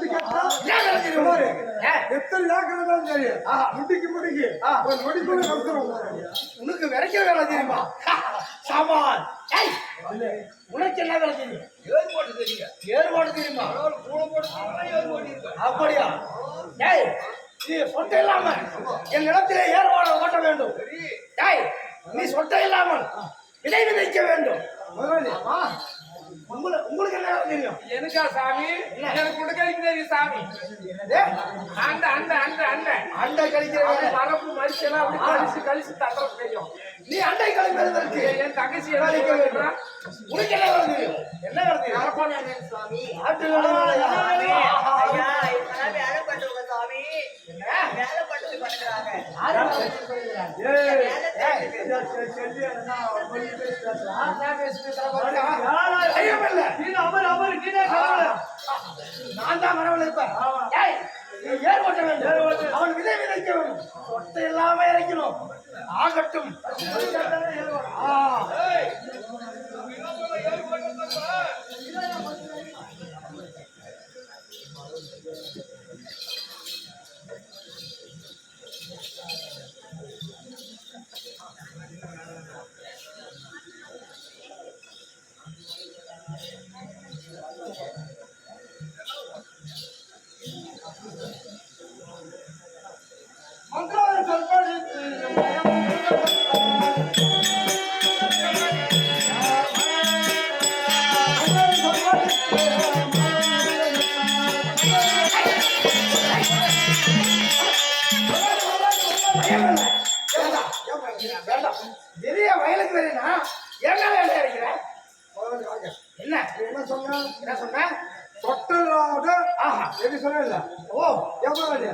அப்படி கேட்டா? தெரியும் எத்தனை ஏக்கர் இருந்தாலும் சரி. முடிக்கு முடிக்கு. ஒரு நொடிக்குள்ள கவுத்துரும் உனக்கு விரைக்க வேலை தெரியுமா? சாமான் உனக்கு என்ன வேலை தெரியும்? ஏற்பாடு தெரியுங்க. ஏறுபாடு தெரியுமா? கூட அப்படியா? ஏய் நீ சொட்டை இல்லாம என் நிலத்திலே ஏறுபாடு ஓட்ட வேண்டும். ஏய் நீ சொட்டை இல்லாமல் விதை விதைக்க வேண்டும். முதலாளி. உங்களுக்கு வேலை தெரியும்? எனக்கா சாமி? எனக்கு தெரியும் சாமி? என்னது? அந்த அந்த அந்த அந்த அண்டை கழிக்கிற. மரப்பு மனுஷெல்லாம் அப்படி கழிச்சு கழிச்சு தட்டுறது தெரியும். நீ அண்டை கழிப்பதற்கு என் தங்கச்சி என்ன வேண்டும். உனக்கு என்ன வேலை தெரியும் என்ன வேலை தெரியும் சுவாமி? ஆட்டு வேலை பண்றவங்க சுவாமி. வேலை பண்றது பண்ணுறாங்க நீனே தான் மரவல் இருப்பேன். ஏர் ஓட்ட வேண்டும். அவன் விதை விதைக்க வேண்டும் சொத்தை இறக்கணும். ஆகட்டும். ஆ. என்ன என்ன சொன்ன? என்ன சொன்ன? தொட்டலாத ஆஹா. எது சொல்லல ஓ எவ்வளவு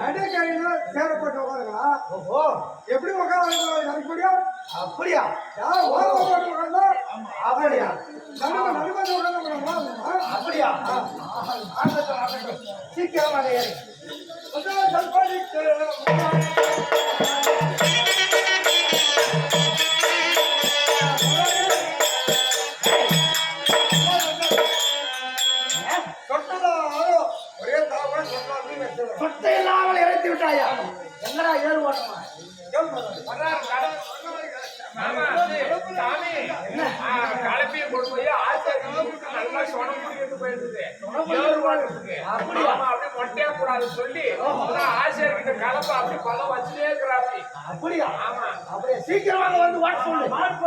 அடை கையில சேரப்பட்டு உட்காருங்களா? ஓஹோ. எப்படி உட்கார நினைக்க முடியும் அப்படியா? யார் ஓர உட்காந்து உட்காந்தா அப்படியா? நடுவு நடுவது உட்காந்து அப்படியா சீக்கிரமாக ஏறி என்னடா ஏறு ஓட்டமா கலப்பையை கொண்டு போய் ஆச்சாரியர்களுக்கு நல்லா சொனம் புடிக்கிட்டு போயிடுது. ஏறு ஓட்டுறதுக்கு. அப்படியா? ஆமா, அப்படியே மொட்டையா கூடாதுன்னு சொல்லி ஆச்சாரியர்கிட்ட கலப்பை அப்படி பழம் வச்சுட்டே இருக்கிறாப்படி. அப்படியா ஆமா. அப்படியே சீக்கிரமாக வந்து ஓட்ட சொல்லு வாங்கி,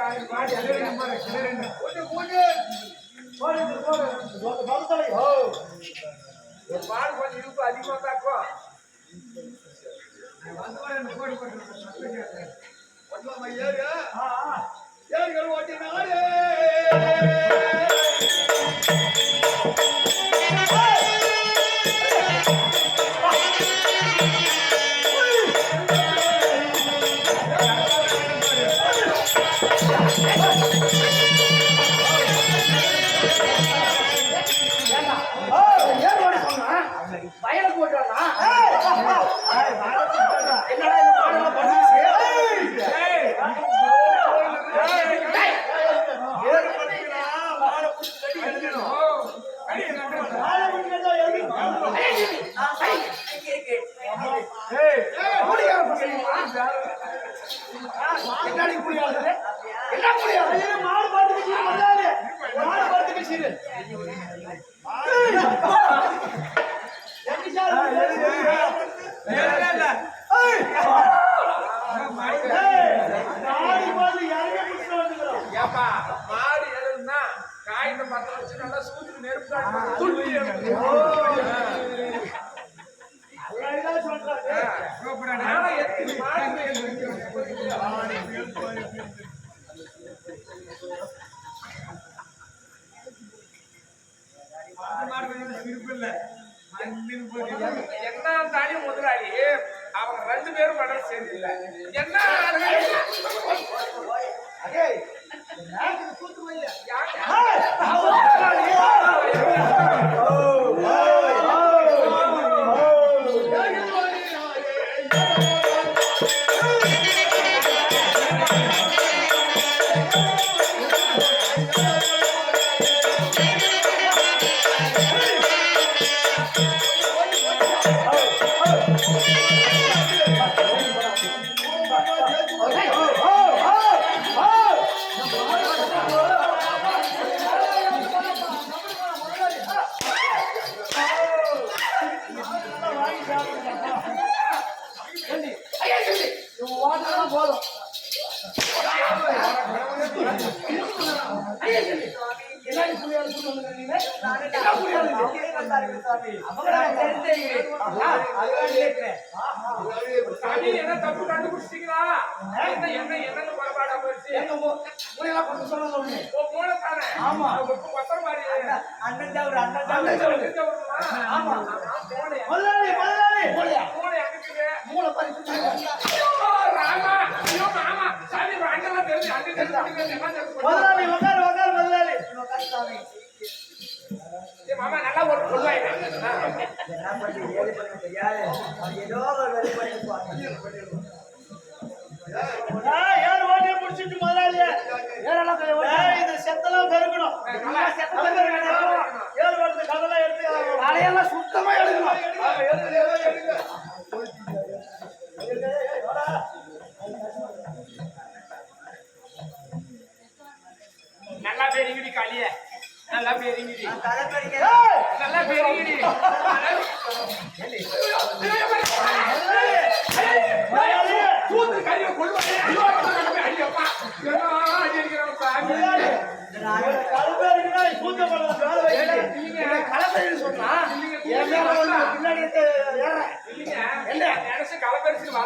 வாங்கி, வாங்கி, வாங்கி. கூட்டு, கூட்டு. ஓ ஒரு மாடு கொஞ்சம் இழுப்பு அதிகமா தாக்கும் என்னடி? என்ன கூலியாரு? மாடு பாட்டுக்கு சீரு வந்தாரு. மாடு சீரு. எப்படி சார் ஏப்பா, மாடு எதுன்னா காய்ந்த பத்த வச்சு நல்லா சூத்துக்கு நெருப்பு காட்டணும். துள்ளி எடுக்கணும். ஆ. நானா எத்தனை மாடு என்ன தானே முதலாளி? அவங்க ரெண்டு பேரும் பண்றது சரியில்லை என்ன அடே, நேரத்துக்கு கூத்து என்ன தப்பு கண்டுபிடிச்சிட்டீங்களா என்ன என்ன என்னன்னு குறைபாடா போயிடுச்சு எங்க மூ- மூளையெல்லாம் கொஞ்சம் சொல்ல சொல்லுங்க. ஓ மூளை தானே ஆமா. ஒப்பு ஒத்தர மாதிரி அண்ணன் தவிர அண்ணன் அண்ணன் தவிர தவிர. தெரிஞ்ச ஒருத்தனா? ஆமா. மூளையா? முதலாளி, முதலாளி. மூளையா? மூளை எங்குக்குது? மூளை பாரு, சுத்தி. ஐயோ, ராமா ஐயோ மாமா சாமி இப்ப அங்கெல்லாம் தெரிஞ்சு அங்க தெரிஞ்சு அங்க தெரிஞ்சு எல்லாம் தெரிஞ்சு போச்சு. முதலாளி, உட்காரு, உட்காரு, முதலாளி. ஏய், மாமா நல்லா ஒரு சொல்லுவாங்க என்ன பண்ணி ஏது பண்ண தெரியாது ஏதோ ஒரு வேலை ஏய், ஏறு ஓட்டியை புடிச்சிட்டு முதலாளியே. ஏய், இது செத்தெல்லாம் பெருக்கணும். நல்லா ஓட்டுறது கல்லெல்லாம் எடுத்து தலையெல்லாம் சுத்தமா எடுக்கணும். ஆமா, எடுத்து, எடுத்து, எடுத்து. நல்லா பெருங்கிடி நல்லா பெருங்கிடி நல்லா பெருங்கிடி தூத்து கறிய கொள்வாங்க ஐயோ சொன்னா இல்லங்க பின்னாடி ஏற இல்லங்க என்ன கலப்பரிச்சு